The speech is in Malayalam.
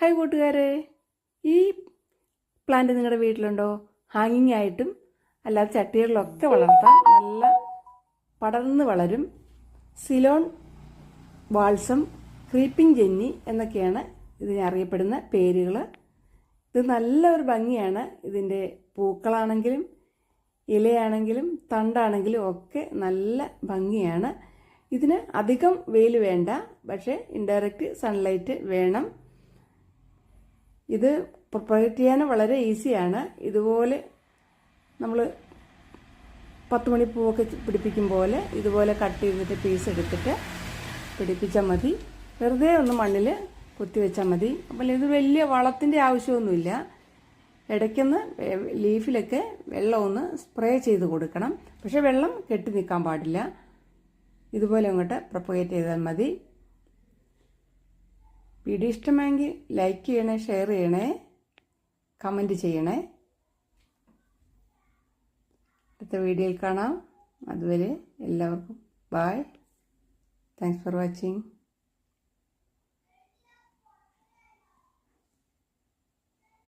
ഹായ് കൂട്ടുകാരെ. ഈ പ്ലാന്റ് നിങ്ങളുടെ വീട്ടിലുണ്ടോ? ഹാങ്ങിങ് ആയിട്ടും അല്ലാതെ ചട്ടികളിലൊക്കെ വളർത്താം. നല്ല പടർന്ന് വളരും. സിലോൺ വാൾസം ക്രീപ്പിംഗ് ജെന്നി എന്നൊക്കെയാണ് ഇതിനെ അറിയപ്പെടുന്ന പേരുകൾ ഇത് നല്ല ഒരു ഭംഗിയാണ്. ഇതിന്റെ പൂക്കളാണെങ്കിലും ഇലയാണെങ്കിലും തണ്ടാണെങ്കിലും ഒക്കെ നല്ല ഭംഗിയാണ്. ഇതിന് അധികം വെയിൽ വേണ്ട പക്ഷേ ഇൻഡയറക്റ്റ് സൺലൈറ്റ് വേണം. ഇത് പ്രൊപ്പറേറ്റ് ചെയ്യാൻ വളരെ ഈസിയാണ് ഇതുപോലെ നമ്മൾ പത്ത് മണി പൂവൊക്കെ പിടിപ്പിക്കും പോലെ ഇതുപോലെ കട്ട് ചെയ്തിട്ട് പീസ് എടുത്തിട്ട് പിടിപ്പിച്ചാൽ മതി. വെറുതെ ഒന്ന് മണ്ണിൽ കുത്തിവെച്ചാൽ മതി. അപ്പോൾ ഇത് വലിയ വളത്തിന്റെ ആവശ്യമൊന്നുമില്ല. ഇടയ്ക്കൊന്ന് ലീഫിലൊക്കെ വെള്ളം ഒന്ന് സ്പ്രേ ചെയ്ത് കൊടുക്കണം. പക്ഷേ വെള്ളം കെട്ടി നിൽക്കാൻ പാടില്ല. ഇതുപോലെ അങ്ങോട്ട് പ്രൊപ്പഗേറ്റ് ചെയ്താൽ മതി. വീഡിയോ ഇഷ്ടമെങ്കിൽ ലൈക്ക് ചെയ്യണേ ഷെയർ ചെയ്യണേ കമന്റ് ചെയ്യണേ. അടുത്ത വീഡിയോയിൽ കാണാം. അതുവരെ എല്ലാവർക്കും ബായ് താങ്ക്സ് ഫോർ വാച്ചിങ്